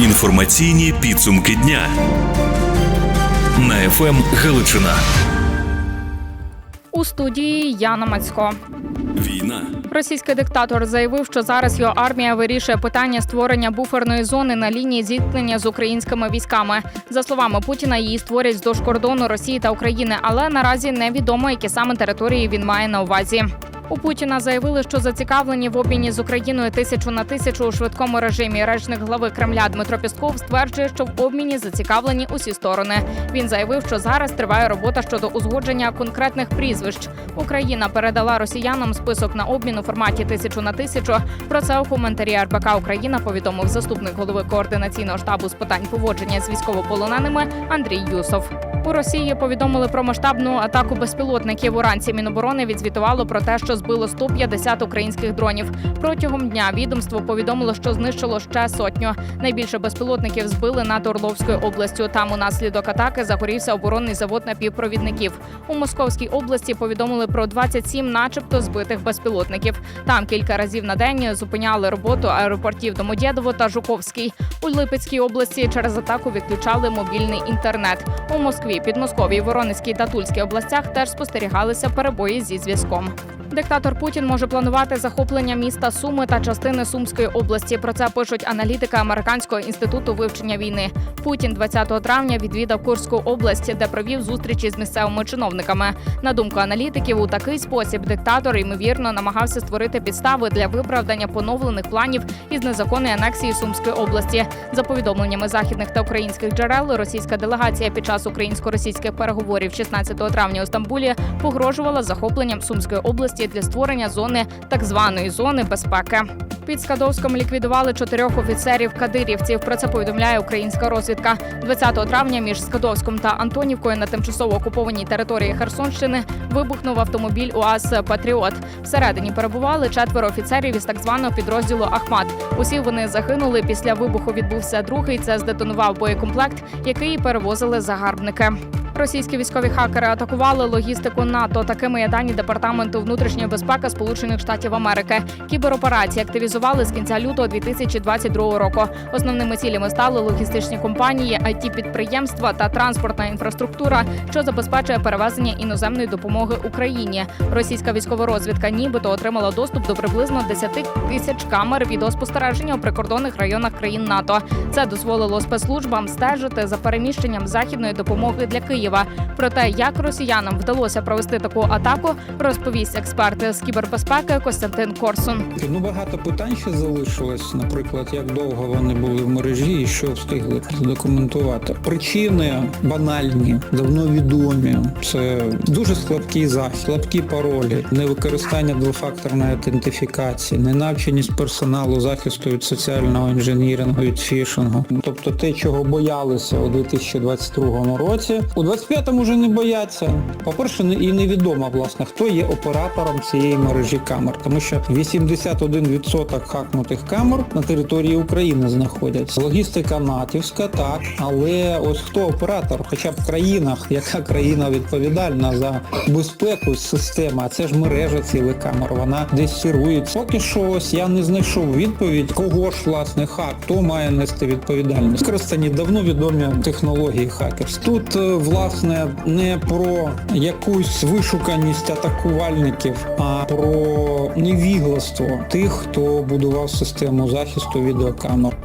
Інформаційні підсумки дня на ФМ Галичина. У студії Яна Мацько. Війна. Російський диктатор заявив, що зараз його армія вирішує питання створення буферної зони на лінії зіткнення з українськими військами. За словами Путіна, її створять вздовж кордону Росії та України, але наразі невідомо, які саме території він має на увазі. У Путіна заявили, що зацікавлені в обміні з Україною тисячу на тисячу у швидкому режимі. Речник глави Кремля Дмитро Пісков стверджує, що в обміні зацікавлені усі сторони. Він заявив, що зараз триває робота щодо узгодження конкретних прізвищ. Україна передала росіянам список на обмін у форматі тисячу на тисячу. Про це у коментарі РБК Україна повідомив заступник голови координаційного штабу з питань поводження з військовополоненими Андрій Юсов. У Росії повідомили про масштабну атаку безпілотників. Уранці Міноборони відзвітувало про те, що збило 150 українських дронів. Протягом дня відомство повідомило, що знищило ще сотню. Найбільше безпілотників збили над Орловською областю. Там унаслідок атаки загорівся оборонний завод напівпровідників. У Московській області повідомили про 27 начебто збитих безпілотників. Там кілька разів на день зупиняли роботу аеропортів Домодєдово та Жуковський. У Липецькій області через атаку відключали мобільний інтернет. У Москві, Підмосков'ї, Воронезькій та Тульській областях теж спостерігалися перебої зі зв'язком. Диктатор Путін може планувати захоплення міста Суми та частини Сумської області. Про це пишуть аналітики Американського інституту вивчення війни. Путін 20 травня відвідав Курську область, де провів зустрічі з місцевими чиновниками. На думку аналітиків, у такий спосіб диктатор ймовірно намагався створити підстави для виправдання поновлених планів із незаконної анексії Сумської області. За повідомленнями західних та українських джерел, російська делегація під час українсько-російських переговорів 16 травня у Стамбулі погрожувала захопленням Сумської області для створення зони так званої зони безпеки. Під Скадовськом ліквідували чотирьох офіцерів кадирівців. Про це повідомляє українська розвідка. 20 травня між Скадовськом та Антонівкою на тимчасово окупованій території Херсонщини вибухнув автомобіль УАЗ Патріот. Всередині перебували четверо офіцерів із так званого підрозділу Ахмат. Усі вони загинули. Після вибуху відбувся другий. Це здетонував боєкомплект, який перевозили загарбники. Російські військові хакери атакували логістику НАТО. Такими є дані департаменту внутрішньої безпеки Сполучених Штатів Америки. Кібероперації активізували з кінця лютого 2022 року. Основними цілями стали логістичні компанії, it підприємства та транспортна інфраструктура, що забезпечує перевезення іноземної допомоги Україні. Російська військова розвідка нібито отримала доступ до приблизно 10 тисяч камер відеоспостереження у прикордонних районах країн НАТО. Це дозволило спецслужбам стежити за переміщенням західної допомоги для Києва. Про те, як росіянам вдалося провести таку атаку, розповість експерт з кібербезпеки Костянтин Корсун. Ну багато питань ще залишилось. Наприклад, як довго вони були в мережі і що встигли задокументувати. Причини банальні, давно відомі. Це дуже слабкий захист, слабкі паролі, невикористання двофакторної аутентифікації, ненавченість персоналу захисту від соціального інженірингу, від фішингу. Тобто те, чого боялися у 2022 році, у 25-му вже не бояться. По-перше, і невідомо, власне, хто є оператором цієї мережі камер, тому що 81% хакнутих камер на території України знаходяться. Логістика натівська, так, але ось хто оператор, хоча б в країнах, яка країна відповідальна за безпеку системи, а це ж мережа цілих камер, вона десь сирується. Поки що ось я не знайшов відповідь, кого ж власне хак, хто має нести відповідальність. Використані давно відомі технології хакерства. Тут е, власне не про якусь вишуканість атакувальників, а про невігластво тих, хто будував систему захисту відеокамер.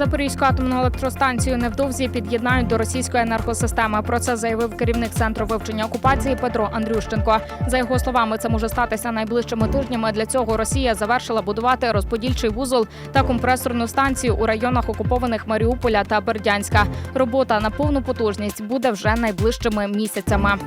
Запорізьку атомну електростанцію невдовзі під'єднають до російської енергосистеми. Про це заявив керівник центру вивчення окупації Петро Андрющенко. За його словами, це може статися найближчими тижнями. Для цього Росія завершила будувати розподільчий вузол та компресорну станцію у районах окупованих Маріуполя та Бердянська. Робота на повну потужність буде вже найближчими місяцями.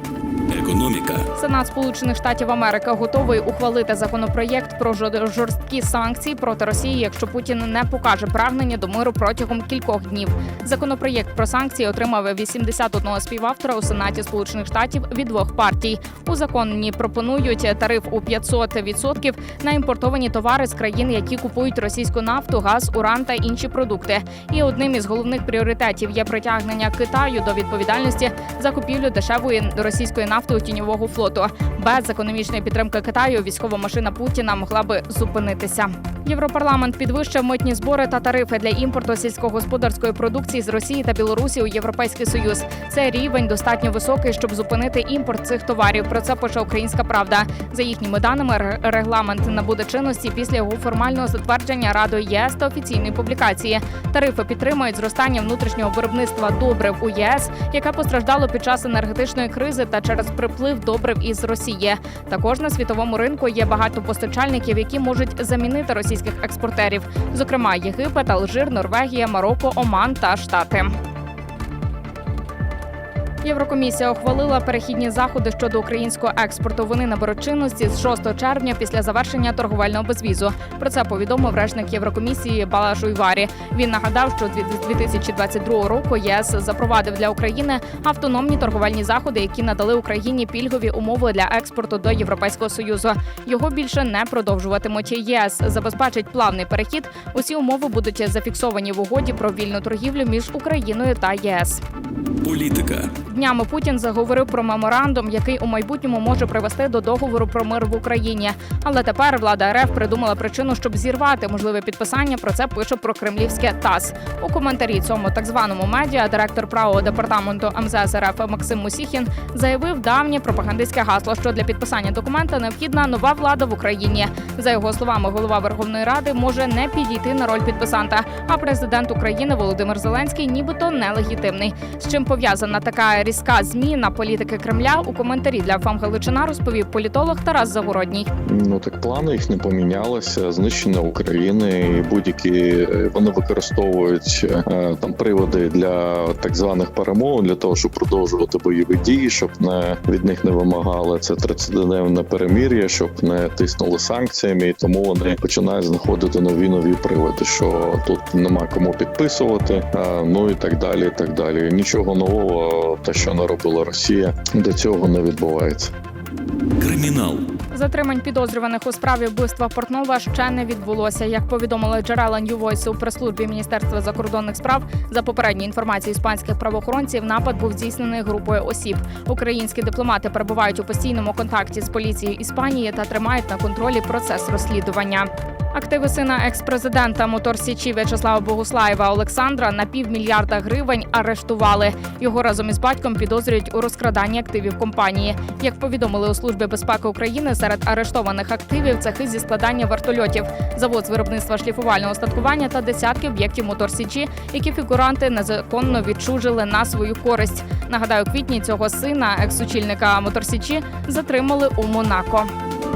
Економіка. Сенат Сполучених Штатів Америки готовий ухвалити законопроєкт про жор- жорсткі санкції проти Росії, якщо Путін не покаже прагнення до миру протягом кількох днів. Законопроєкт про санкції отримав 81 співавтора у Сенаті Сполучених Штатів від двох партій. У законі пропонують тариф у 500% на імпортовані товари з країн, які купують російську нафту, газ, уран та інші продукти. І одним із головних пріоритетів є притягнення Китаю до відповідальності за купівлю дешевої російської нафти проєкту тіньового флоту. Без економічної підтримки Китаю військова машина Путіна могла би зупинитися. Європарламент підвищив митні збори та тарифи для імпорту сільськогосподарської продукції з Росії та Білорусі у Європейський Союз. Цей рівень достатньо високий, щоб зупинити імпорт цих товарів. Про це пише Українська Правда. За їхніми даними, регламент набуде чинності після його формального затвердження Радою ЄС та офіційної публікації. Тарифи підтримують зростання внутрішнього виробництва добрив у ЄС, яке постраждало під час енергетичної кризи та через приплив добрив із Росії. Також на світовому ринку є багато постачальників, які можуть замінити російських експортерів, зокрема Єгипет, Алжир, Норвегія, Марокко, Оман та Штати. Єврокомісія ухвалила перехідні заходи щодо українського експорту. Вони наберуть чинності з 6 червня після завершення торговельного безвізу. Про це повідомив речник Єврокомісії Балаш Уйварі. Він нагадав, що з 2022 року ЄС запровадив для України автономні торговельні заходи, які надали Україні пільгові умови для експорту до Європейського союзу. Його більше не продовжуватимуть. ЄС забезпечить плавний перехід. Усі умови будуть зафіксовані в угоді про вільну торгівлю між Україною та ЄС. Політика. Днями Путін заговорив про меморандум, який у майбутньому може привести до договору про мир в Україні. Але тепер влада РФ придумала причину, щоб зірвати можливе підписання. Про це пише про кремлівське ТАСС. У коментарі цьому так званому медіа директор правого департаменту МЗС РФ Максим Мусіхін заявив давнє пропагандистське гасло, що для підписання документа необхідна нова влада в Україні. За його словами, голова Верховної Ради може не підійти на роль підписанта. А президент України Володимир Зеленський, нібито нелегітимний. З чим пов'язана така різка зміна політики Кремля у коментарі для ФАМ Галичина розповів політолог Тарас Загородній. Ну так плани їх не помінялися. Знищення України і будь-які е, вони використовують е, там приводи для так званих перемовин для того, щоб продовжувати бойові дії, щоб не від них не вимагали це 30-денне перемір'я, щоб не тиснули санкціями, і тому вони починають знаходити нові нові приводи, що тут нема кому підписувати, ну і так далі. І так далі. Нічого нового, те, що наробила Росія, до цього не відбувається. Кримінал. Затримань підозрюваних у справі вбивства Портнова ще не відбулося. Як повідомили джерела New Voice у прес-службі Міністерства закордонних справ, за попередньою інформацією іспанських правоохоронців, напад був здійснений групою осіб. Українські дипломати перебувають у постійному контакті з поліцією Іспанії та тримають на контролі процес розслідування. Активи сина екс-президента Мотор Січі В'ячеслава Богуслаєва Олександра на півмільярда гривень арештували. Його разом із батьком підозрюють у розкраданні активів компанії. Як повідомили у службі безпеки України, серед арештованих активів цехи зі складання вертольотів, завод з виробництва шліфувального устаткування та десятки об'єктів Мотор Січі, які фігуранти незаконно відчужили на свою користь. Нагадаю, квітні цього сина, екс-сучільника Мотор Січі, затримали у Монако.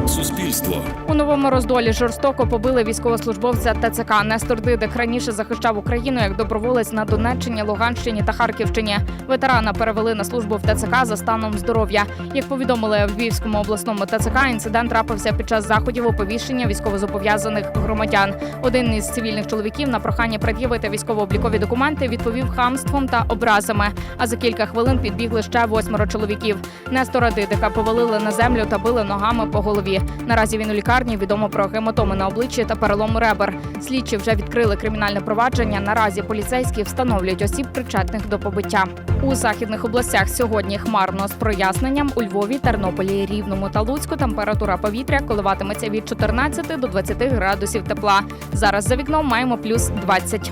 Суспільство. У новому роздолі жорстоко побили військовослужбовця ТЦК. Нестор Дидик раніше захищав Україну як доброволець на Донеччині, Луганщині та Харківщині. Ветерана перевели на службу в ТЦК за станом здоров'я. Як повідомили в Львівському обласному ТЦК, інцидент трапився під час заходів оповіщення військовозобов'язаних громадян. Один із цивільних чоловіків на прохання пред'явити військово-облікові документи відповів хамством та образами. А за кілька хвилин підбігли ще восьмеро чоловіків. Нестора Дидика повалили на землю та били ногами по голові. Наразі він у лікарні відомо про гематоми на обличчі та перелом ребер. Слідчі вже відкрили кримінальне провадження. Наразі поліцейські встановлюють осіб, причетних до побиття. У західних областях сьогодні хмарно з проясненням у Львові, Тернополі, Рівному та Луцьку температура повітря коливатиметься від 14 до 20 градусів тепла. Зараз за вікном маємо плюс 20.